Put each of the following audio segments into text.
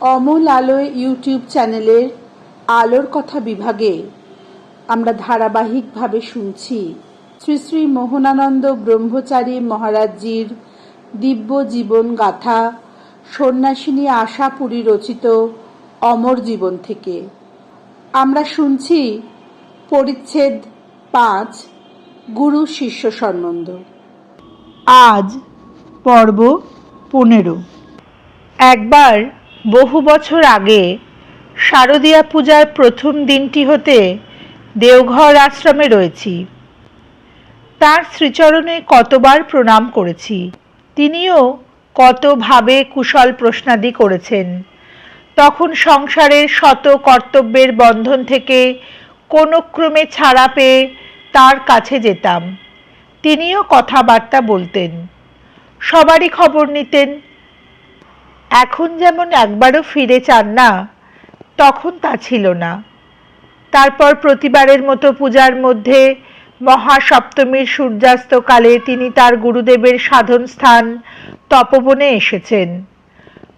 অমল আলোয় ইউটিউব চ্যানেলের আলোর কথা বিভাগে আমরা ধারাবাহিকভাবে শুনছি শ্রী শ্রী মোহনানন্দ ব্রহ্মচারী মহারাজজির দিব্য জীবন গাথা, সন্ন্যাসিনী আশাপুরী রচিত অমর জীবন থেকে। আমরা শুনছি পরিচ্ছেদ পাঁচ, গুরু শিষ্য সম্বন্ধ। আজ পর্ব পনেরো। একবার বহু বছর আগে শারদীয়া পূজার প্রথম দিনটি হতে দেওঘর আশ্রমে রয়েছি। তার শ্রীচরণে কতবার প্রণাম করেছি। তিনিও কতভাবে কুশল প্রশ্নাদি করেছেন। তখন সংসারের শত কর্তব্যের বন্ধন থেকে কোনো ক্রমে ছাড়া পেয়ে তার কাছে যেতাম। তিনিও কথাবার্তা বলতেন। সবারই খবর নিতেন এখন যেমন একবারও ফিরে চান না, তখন তা ছিল না। তারপর প্রতিবারের মতো পূজার মধ্যে মহাসপ্তমীর সূর্যাস্তকালে তিনি তার গুরুদেবের সাধন স্থান তপবনে এসেছেন।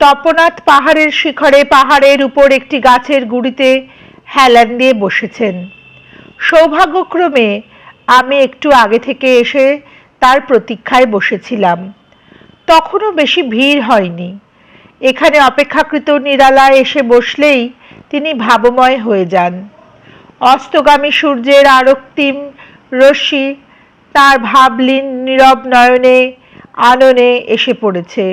তপনাথ পাহাড়ের শিখরে পাহাড়ের উপর একটি গাছের গুড়িতে হেলান দিয়ে বসেছেন। সৌভাগ্যক্রমে আমি একটু আগে থেকে এসে তার প্রতীক্ষায় বসেছিলাম। তখনও বেশি ভিড় হয়নি। এখানে অপেক্ষাকৃত নিরালায় এসে বসলেই তিনি ভাবময় হয়ে যান। অস্তগামী সূর্যের আরক্তিম রশ্মি তার ভাবলীন নীরব নয়নে, আননে এসে পড়েছে।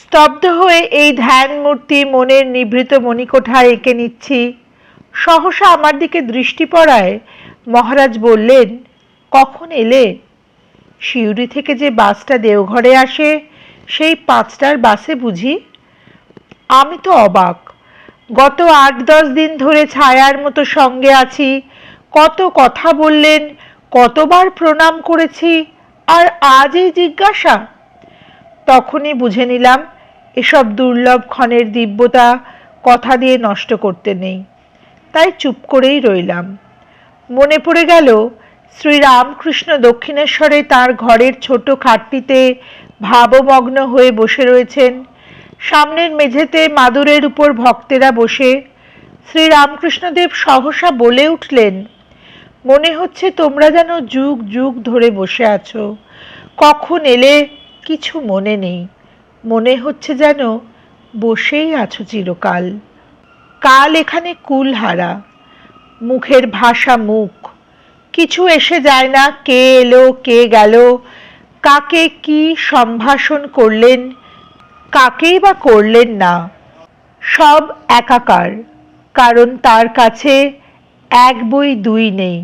স্তব্ধ হয়ে এই ধ্যান মূর্তি মনের নিভৃত মণিকোঠায় এঁকে নিচ্ছি। সহসা আমার দিকে দৃষ্টি পড়ায় মহারাজ বললেন, কখন এলে? শিউরি থেকে যে বাসটা দেওঘরে আসে, সেই পাঁচটার বাসে বুঝি? আমি তো অবাক। গত আট, দশ দিন ধরে ছায়ার মতো সঙ্গে আছি। কত কথা বললেন, কতবার প্রণাম করেছি, আর আজ এই জিজ্ঞাসা। তখনই বুঝে নিলাম, এসব দুর্লভ ক্ষণের দিব্যতা কথা দিয়ে নষ্ট করতে নেই। তাই চুপ করেই রইলাম। মনে পড়ে গেল, শ্রীরামকৃষ্ণ দক্ষিণেশ্বরে তার ঘরের ছোট খাটটিতে ভাবমগ্ন হয়ে বসে রয়েছেন সামনের মেঝেতে মাদুরের উপর ভক্তেরা বসে শ্রীরামকৃষ্ণদেব সহসা বলে উঠলেন, মনে হচ্ছে তোমরা যেন যুগ যুগ ধরে বসে আছো। কখন এলে কিছু মনে নেই। মনে হচ্ছে যেন বসেই আছো চিরকাল। কাল এখানে কুলহারা। মুখের ভাষা মুখ। কিছু এসে যায় না কে এলো, কে গেল। কাকে কি সম্ভাষণ করলেন কাকেই বা করলেন না? সব একাকার, কারণ তার কাছে এক বই দুই নেই।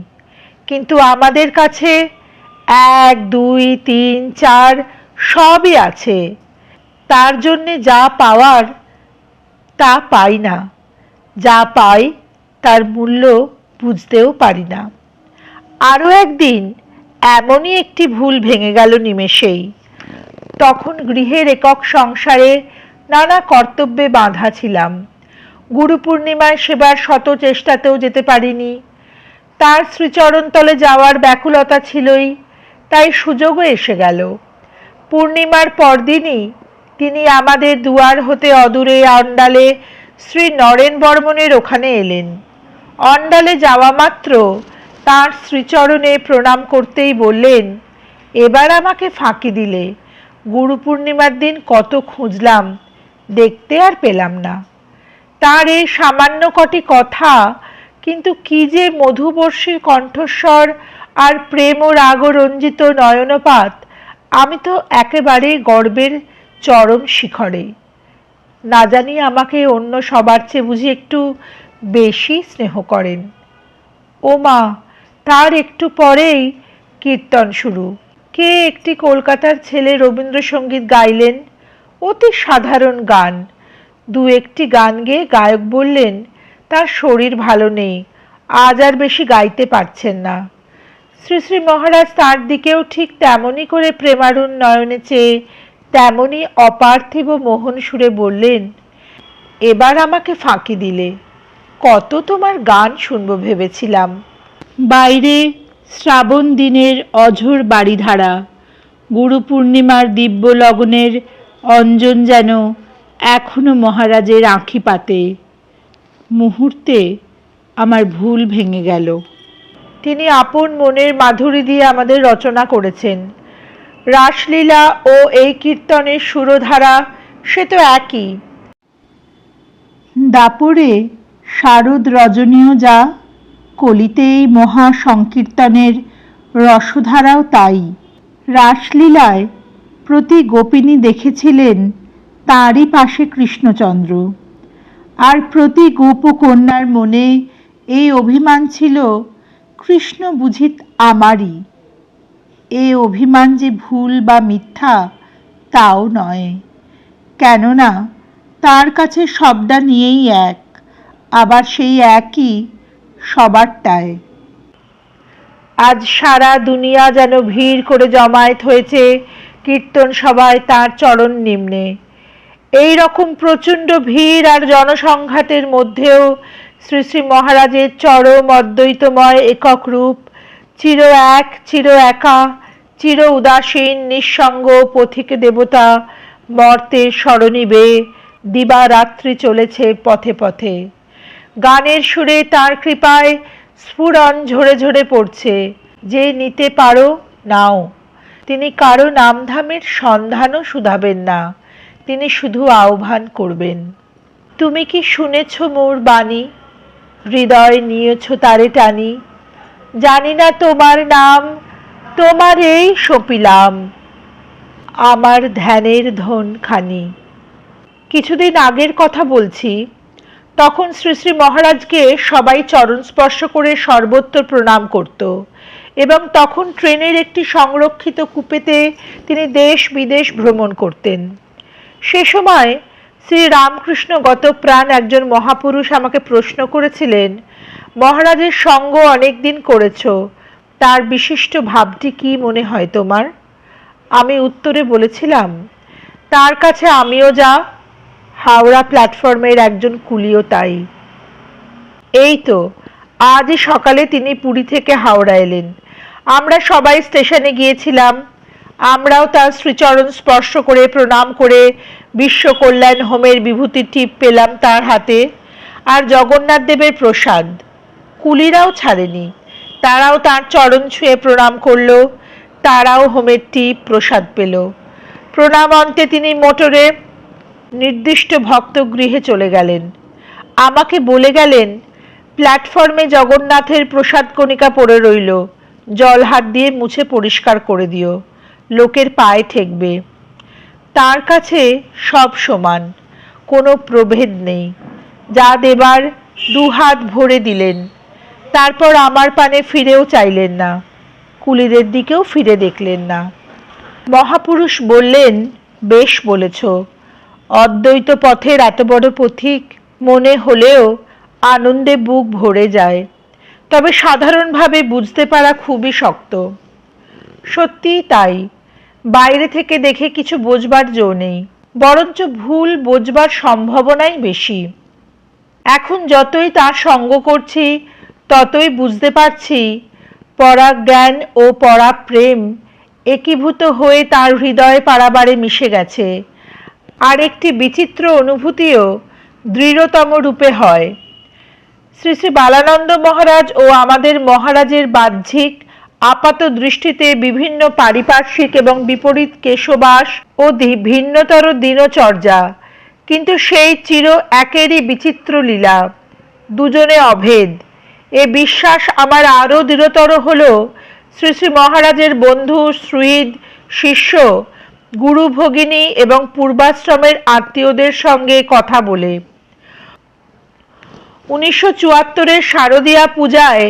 কিন্তু আমাদের কাছে এক, দুই, তিন, চার সবই আছে। তার জন্যে যা পাওয়ার তা পাই না। যা পাই তার মূল্য বুঝতেও পারি না। আরও একদিন এমনই একটি ভুল ভেঙে গেল নিমেষেই। তখন গৃহের একক সংসারে নানা কর্তব্যে বাঁধা ছিলাম। গুরু পূর্ণিমায় সেবার শত চেষ্টাতেও যেতে পারিনি। তার শ্রীচরণতলে যাওয়ার ব্যাকুলতা ছিলই, তাই সুযোগও এসে গেল। পূর্ণিমার পরদিনই তিনি আমাদের দুয়ার হতে অদূরে অন্ডালে শ্রী নরেন বর্মনের ওখানে এলেন। অন্ডালে যাওয়া মাত্র তার শ্রীচরণে প্রণাম করতেই বললেন, এবার আমাকে ফাঁকি দিলে। গুরু পূর্ণিমার দিন কত খুঁজলাম, দেখতে আর পেলাম না। তার এই সামান্য কটি কথা, কিন্তু কি যে মধুবর্ষীর কণ্ঠস্বর আর প্রেম ও রাগরঞ্জিত নয়নপাত, আমি তো একেবারে গর্বের চরম শিখরে। না জানি আমাকে অন্য সবার চেয়ে বুঝি একটু বেশি স্নেহ করেন। ও মা তার একটু পরেই কীর্তন শুরু। কে একটি কলকাতার ছেলে রবীন্দ্রসঙ্গীত গাইলেন? অতি সাধারণ গান। দু একটি গান গেয়ে গায়ক বললেন, তার শরীর ভালো নেই, আজ আর বেশি গাইতে পারছেন না। শ্রী শ্রী মহারাজ তার দিকেও ঠিক তেমনই করে প্রেমারুণ নয়নে চেয়ে তেমনই অপার্থিব মোহন সুরে বললেন, এবার আমাকে ফাঁকি দিলে, কত তোমার গান শুনব ভেবেছিলাম। বাইরে শ্রাবণ দিনের অঝোর বাড়িধারা। গুরু পূর্ণিমার দিব্য লগনের অঞ্জন যেন এখনও মহারাজের আঁখি পাতে। মুহূর্তে আমার ভুল ভেঙে গেল। তিনি আপন মনের মাধুরী দিয়ে আমাদের রচনা করেছেন। রাসলীলা ও এই কীর্তনের সুরধারা সে তো একই। দাপরে শারদ রজনীয় যা কলিতে এই মহা সংকীর্তনের রসধারাও তাই। রাসলীলায় প্রতি গোপিনী দেখেছিলেন তারই পাশে কৃষ্ণচন্দ্র। আর প্রতি গোপকন্যার মনে এই অভিমান ছিল, কৃষ্ণ বুঝিত আমারই। এ অভিমান যে ভুল বা মিথ্যা, তাও নয়। কেননা তার কাছে সবটা নিয়েই এক, আবার সেই একই সবারটায়। আজ সারা দুনিয়া যেন ভিড় করে জমায়েত হয়েছে, কীর্তন সভায় তার চরণ নিম্নে। এই রকম প্রচণ্ড ভিড় আর জনসংঘাতের মধ্যেও শ্রী শ্রী মহারাজের চরম অদ্বৈতময় একক রূপ, চির এক, চির একা, চির উদাসীন, নিঃসঙ্গ পথিক দেবতা মর্তের স্মরণীবে দিবারাত্রি চলেছে পথে পথে। গানের সুরে তার কৃপায় স্ফুরণ ঝরে ঝরে পড়ছে। যে নিতে পারো, নাও। তিনি কারও নামধামের সন্ধানও শুধাবেন না। তিনি শুধু আহ্বান করবেন। তুমি কি শুনেছ মোর বাণী? হৃদয় নিয়েছ তারে টানি। জানি না তোমার নাম তোমার এই সপিলাম। আমার ধ্যানের ধন খানি। কিছুদিন আগের কথা বলছি। তখন শ্রী শ্রী মহারাজকে সবাই চরণ স্পর্শ করে সর্বত্র প্রণাম করত। এবং তখন ট্রেনের একটি সংরক্ষিত কূপেতে তিনি দেশ বিদেশ ভ্রমণ করতেন। সে সময় শ্রী রামকৃষ্ণ গত প্রাণ একজন মহাপুরুষ আমাকে প্রশ্ন করেছিলেন, মহারাজের সঙ্গ অনেক দিন করেছ, তার বিশিষ্ট ভাবটি কি মনে হয় তোমার? আমি উত্তরে বলেছিলাম, তার কাছে আমিও যা হাওড়া প্ল্যাটফর্মের একজন কুলিও তাই। এই তো, আজ সকালে তিনি পুরী থেকে হাওড়া এলেন। আমরা সবাই স্টেশনে গিয়েছিলাম। আমরাও তার শ্রীচরণ স্পর্শ করে, প্রণাম করে বিশ্ব কল্যাণ হোমের বিভূতি টিপ পেলাম তার হাতে আর জগন্নাথ দেবের প্রসাদ। কুলিরাও ছাড়েনি। তারাও তার চরণ ছুঁয়ে প্রণাম করল, তারাও হোমের টিপ প্রসাদ পেল। প্রণাম অন্তে তিনি মোটরে নির্দিষ্ট ভক্তগৃহে চলে গেলেন। আমাকে বলে গেলেন, প্ল্যাটফর্মে জগন্নাথের প্রসাদ কণিকা পড়ে রইল। জল হাত দিয়ে মুছে পরিষ্কার করে দিও। লোকের পায়ে ঠেকবে। তার কাছে সব সমান, কোনো প্রভেদ নেই। যা দেবার দুহাত ভরে দিলেন। তারপর আমার পানে ফিরেও চাইলেন না। কুলিদের দিকেও ফিরে দেখলেন না। মহাপুরুষ বললেন, বেশ বলেছ। অদ্বৈত পথের এত বড় পথিক মনে হলেও আনন্দে বুক ভরে যায়। তবে সাধারণভাবে বুঝতে পারা খুবই শক্ত। সত্যিই তাই। বাইরে থেকে দেখে কিছু বোঝবার জো নেই, বরঞ্চ ভুল বোঝবার সম্ভাবনাই বেশি। এখন যতই তার সঙ্গ করছি, ততই বুঝতে পারছি পরা জ্ঞান ও পরা প্রেম একীভূত হয়ে তার হৃদয়ে পারাবারে মিশে গেছে। আর একটি বিচিত্র অনুভূতিও দৃঢ়তম রূপে হয়। শ্রী শ্রী বালানন্দ মহারাজ ও আমাদের মহারাজের বাহ্যিক, আপাত দৃষ্টিতে বিভিন্ন পারিপার্শ্বিক এবং বিপরীত কেশবাস ও ভিন্নতর দিনচর্যা। কিন্তু সেই চির একেরই বিচিত্র লীলা, দুজনে অভেদ। এ বিশ্বাস আমার আরও দৃঢ়তর হল, শ্রী শ্রী মহারাজের বন্ধু সুহৃদ শিষ্য গুরু ভগিনী এবং পূর্বাশ্রমের আত্মীয়দের সঙ্গে কথা বলে। উনিশশো চুয়াত্তরের শারদীয়া পূজায়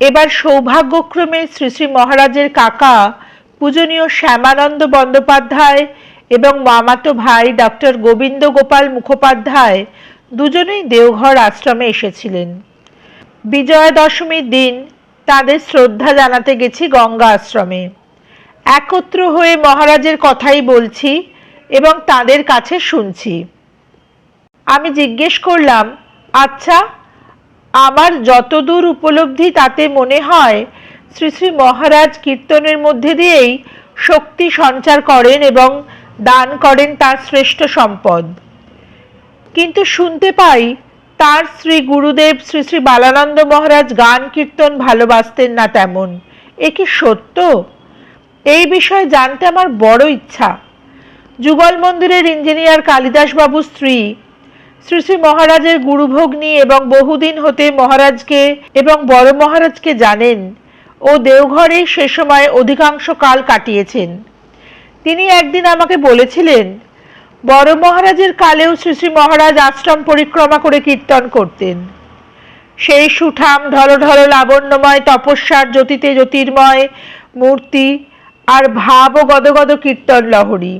এবার সৌভাগ্যক্রমে শ্রী শ্রী মহারাজের কাকা, পূজনীয় শ্যামানন্দ বন্দ্যোপাধ্যায় এবং মামাতো ভাই ডক্টর গোবিন্দ গোপাল মুখোপাধ্যায় দুজনেই দেওঘর আশ্রমে এসেছিলেন। বিজয়া দশমীর দিন তাদের শ্রদ্ধা জানাতে গেছি গঙ্গা আশ্রমে। একত্র হয়ে মহারাজের কথাই বলছি এবং তাদের কাছে শুনছি। আমি জিজ্ঞেস করলাম আচ্ছা আমার যতদূর উপলব্ধি তাতে মনে হয় শ্রী শ্রী মহারাজ কীর্তনের মধ্যে দিয়েই শক্তি সঞ্চার করেন এবং দান করেন তার শ্রেষ্ঠ সম্পদ। কিন্তু শুনতে পাই তার শ্রী গুরুদেব শ্রী শ্রী বালানন্দ মহারাজ গান কীর্তন ভালোবাসতেন না তেমন। এ কি সত্য? এই বিষয়ে জানতে আমার বড় ইচ্ছা। যুগল মন্দিরের ইঞ্জিনিয়ার কালিদাস বাবু স্ত্রী, শ্রী শ্রী মহারাজের গুরুভগ্নী এবং বহুদিন হতে মহারাজকে এবং বড় মহারাজকে জানেন ও দেওঘরে সে সময় অধিকাংশ কাল কাটিয়েছেন। তিনি একদিন আমাকে বলেছিলেন, বড় মহারাজের কালেও শ্রী শ্রী মহারাজ আশ্রম পরিক্রমা করে কীর্তন করতেন। সেই সুঠাম ঢল ঢল লাবণ্যময়, তপস্যার জ্যোতিতে জ্যোতির্ময় মূর্তি আর ভাব ও গদগদ কীর্তন লহরী।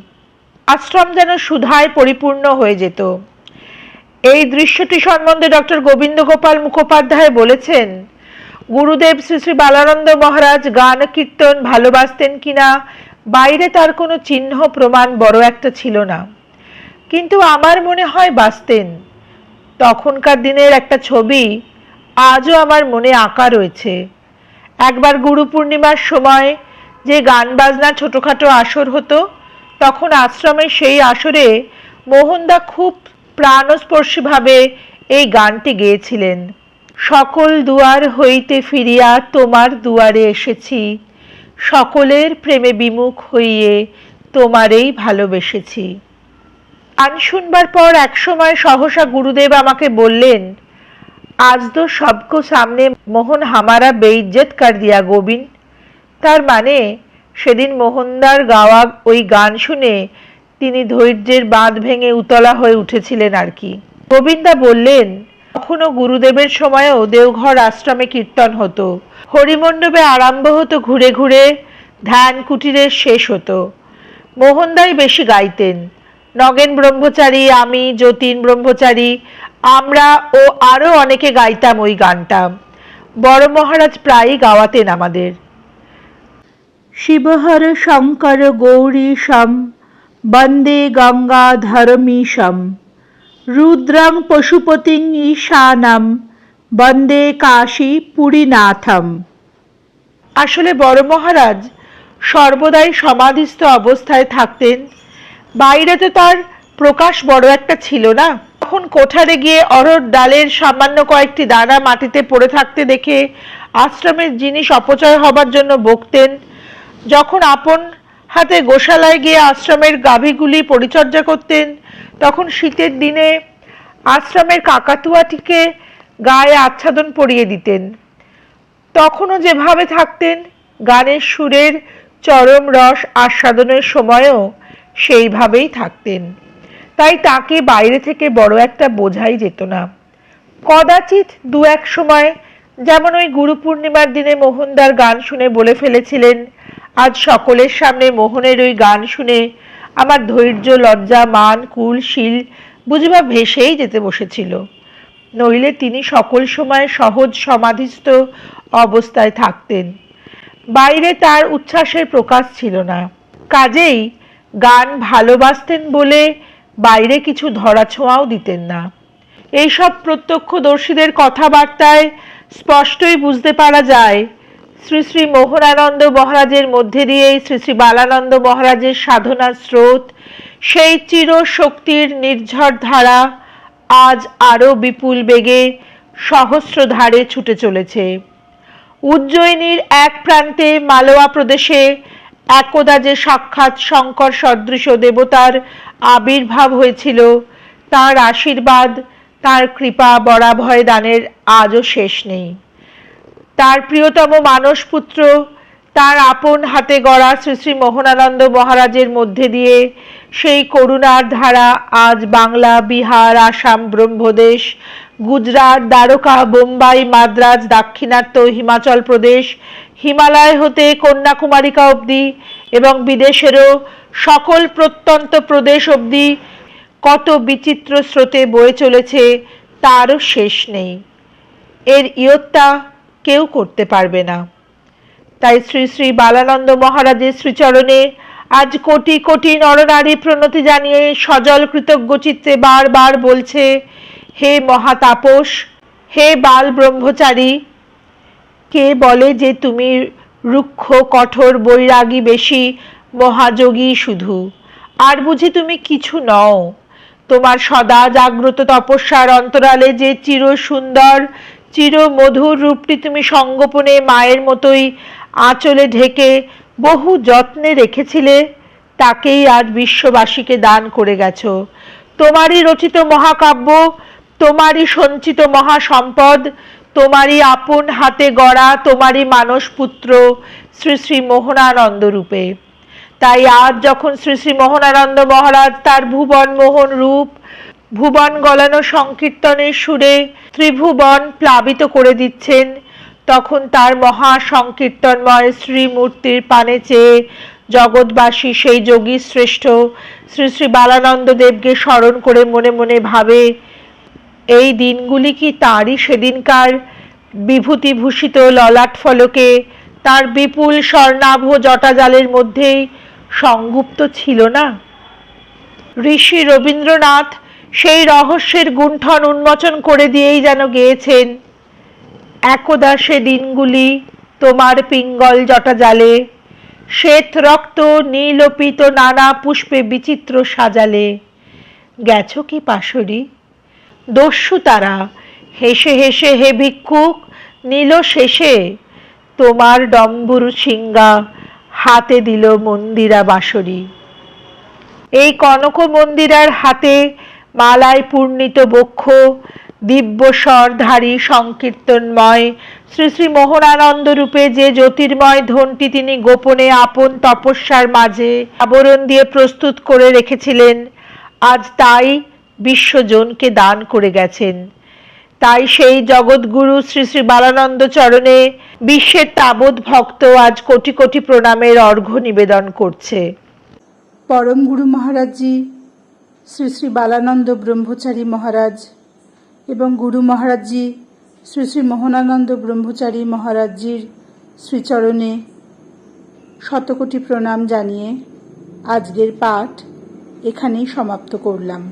আশ্রম যেন সুধায় পরিপূর্ণ হয়ে যেত। এই দৃশ্যটি সম্বন্ধে ডক্টর গোবিন্দ গোপাল মুখোপাধ্যায় বলেছেন, গুরুদেব শ্রী শ্রী বালানন্দ মহারাজ গান, কীর্তন ভালোবাসতেন কিনা বাইরে তার কোনো চিহ্ন, প্রমাণ বড় একটা ছিল না। কিন্তু আমার মনে হয় বাসতেন তখনকার দিনের একটা ছবি আজও আমার মনে আঁকা রয়েছে। একবার গুরু পূর্ণিমার সময় যে গান বাজনা ছোটোখাটো আসর হতো, তখন আশ্রমের সেই আসরে মোহনদা খুব প্রাণস্পর্শীভাবে এই গানটি গেয়েছিলেন। সকল দুয়ার হইতে ফিরিয়া তোমার দুয়ারে এসেছি, সকলের প্রেমে বিমুখ হইয়ে তোমারেই ভালোবেসেছি। গান শুনবার পর একসময় সহসা গুরুদেব আমাকে বললেন, আজ তো সবকো সামনে মোহন হামারা বেইজ্জত কর দিয়া গোবিন্দ তার মানে? সেদিন মোহনদার গাওয়া ওই গান শুনে তিনি ধৈর্যের বাঁধ ভেঙে উতলা হয়ে উঠেছিলেন আর কি। গোবিন্দা বললেন কখনো গুরুদেবের সময়ও দেওঘর আশ্রমে কীর্তন হতো। হরিমণ্ডপে আরম্ভ হতো ঘুরে ঘুরে, ধ্যান কুটিরের শেষ হতো। মোহনদাই বেশি গাইতেন। নগেন ব্রহ্মচারী, আমি, যতীন ব্রহ্মচারী, আমরা ও আরও অনেকে গাইতাম ওই গানটা। বড় মহারাজ প্রায়ই গাওয়াতেন আমাদের। শিবহর শঙ্কর গৌরীশম বন্দে গঙ্গাধরমীশম রুদ্রং পশুপতিং ঈশানম, বন্দে কাশী পুরীনাথম। আসলে বড় মহারাজ সর্বদাই সমাধিস্থ অবস্থায় থাকতেন। বাইরে তো তার প্রকাশ বড় একটা ছিল না। তখন কোঠারে গিয়ে অরহর ডালের সামান্য কয়েকটি দানা মাটিতে পড়ে থাকতে দেখে আশ্রমের জিনিস অপচয় হবার জন্য বকতেন যখন আপন হাতে গোশালায় গিয়ে আশ্রমের গাভীগুলি পরিচর্যা করতেন, তখন শীতের দিনে আশ্রমের কাকাতুয়াটিকে গায়ে আচ্ছাদন পরিয়ে দিতেন। তখনও যেভাবে থাকতেন, গানের সুরের চরম রস আস্বাদনের সময়ও সেইভাবেই থাকতেন। তাই তাকে বাইরে থেকে বড় একটা বোঝাই যেত না। কদাচিৎ দু এক সময় যেমন ওই গুরু পূর্ণিমার দিনে মোহনদার গান শুনে বলে ফেলেছিলেন আজ সকলের সামনে মোহনের ওই গান শুনে আমার ধৈর্য, লজ্জা, মান, কুল, শিল বুঝিবা ভেসেই যেতে বসেছিল। নইলে তিনি সকল সময় সহজ, সমাধিস্থ অবস্থায় থাকতেন। বাইরে তার উচ্ছ্বাসের প্রকাশ ছিল না। কাজেই গান ভালোবাসতেন বলে বাইরে কিছু ধরাছোঁয়াও দিতেন না। এইসব প্রত্যক্ষদর্শীদের কথাবার্তায় স্পষ্টই বুঝতে পারা যায় শ্রী শ্রী মোহনানন্দ মহারাজের মধ্যে দিয়েই, শ্রী শ্রী বালানন্দ মহারাজের সাধনার স্রোত, সেই চির শক্তির নির্ঝর ধারা আজ আরও বিপুল বেগে সহস্র ধারে ছুটে চলেছে। উজ্জয়িনীর এক প্রান্তে মালোয়া প্রদেশে একদা যে সাক্ষাৎ শঙ্কর সদৃশ দেবতার আবির্ভাব হয়েছিল, তার আশীর্বাদ, তার কৃপা, বরাভয় দানের আজও শেষ নেই। তার প্রিয়তম মানসপুত্র, তার আপন হাতে গড়া শ্রী শ্রী মোহনানন্দ মহারাজের মধ্যে দিয়ে সেই করুণার ধারা আজ বাংলা, বিহার, আসাম, ব্রহ্মদেশ, গুজরাট, দ্বারকা, বোম্বাই, মাদ্রাজ, দাক্ষিণাত্য, হিমাচল প্রদেশ, হিমালয় হতে কন্যাকুমারিকা অবধি এবং বিদেশেরও সকল প্রত্যন্ত প্রদেশ অবধি কত বিচিত্র স্রোতে বয়ে চলেছে তারও শেষ নেই। এর ইয়ত্তা কেউ করতে পারবে না। তাই শ্রী শ্রী বালানন্দ মহারাজের শ্রীচরণে আজ কোটি কোটি নরনারী প্রণতি জানিয়ে সজল কৃতজ্ঞ চিত্তে বারবার বলছে, হে মহাতাপস, হে বাল ব্রহ্মচারী, কে বলে যে তুমি রুক্ষ, কঠোর, বৈরাগী, বেশি, মহাযোগী শুধু? আর বুঝি তুমি কিছু নও? তোমার সদা জাগ্রত তপস্যার অন্তরালে যে চির সুন্দর চির মধুর রূপটি তুমি সঙ্গোপনে মায়ের মতোই আঁচলে ঢেকে বহু যত্নে রেখেছিলে, তাকেই আজ বিশ্ববাসীকে দান করে গেছো। তোমারই রচিত মহাকাব্য, তোমারই সঞ্চিত মহাসম্পদ, তোমারই আপন হাতে গড়া, তোমারই মানসপুত্র শ্রী শ্রী মোহনানন্দ রূপে। তাই আজ যখন শ্রী শ্রী মোহনানন্দ মহারাজ তার ভুবন মোহন রূপ ভুবন গলানো সংকীর্তনের সুরে ত্রিভুবন প্লাবিত করে দিচ্ছেন। তখন তার মহা সংকীর্তনময় শ্রীমূর্তির পানে চেয়ে জগৎবাসী সেই যোগী শ্রেষ্ঠ শ্রী শ্রী বালানন্দ দেবকে স্মরণ করে মনে মনে ভাবে, এই দিনগুলি কি তারই সেদিনকার? বিভূতিভূষিত ললাট ফলকে তার বিপুল স্বর্ণাভ জটাজালের মধ্যেই সংগুপ্ত ছিল না? ঋষি রবীন্দ্রনাথ সেই রহস্যের গুণ্ঠন উন্মোচন করে দিয়েই যেন গেয়েছেন। একদা সে দিনগুলি তোমার পিঙ্গল জটাজালে শ্বেত রক্ত নীলপিত নানা পুষ্পে বিচিত্র সাজালে। গেছ কি পাশরি? দস্যু তারা, হেসে হেসে হে ভিক্ষুক, নীল শেষে। তোমার ডম্বুর সিঙ্গা হাতে দিল মন্দিরা বাঁশরি। এই কনক মন্দিরার হাতে মালায় পূর্ণিত বক্ষ দিব্যস্বরধারী সংকীর্তনময়, শ্রী শ্রী মোহনানন্দ রূপে যে জ্যোতির্ময় ধনটি তিনি গোপনে আপন তপস্যার মাঝে আবরণ দিয়ে প্রস্তুত করে রেখেছিলেন, আজ তাই বিশ্বজনকে দান করে গেছেন। তাই সেই জগৎগুরু শ্রী শ্রী বালানন্দ চরণে বিশ্বের তাবৎ ভক্ত আজ কোটি কোটি প্রণামের অর্ঘ্য নিবেদন করছে। পরম গুরু মহারাজজি শ্রী শ্রী বালানন্দ ব্রহ্মচারী মহারাজ এবং গুরু মহারাজজি, শ্রী শ্রী মোহনানন্দ ব্রহ্মচারী মহারাজজির শ্রীচরণে শতকোটি প্রণাম জানিয়ে আজকের পাঠ এখানেই সমাপ্ত করলাম।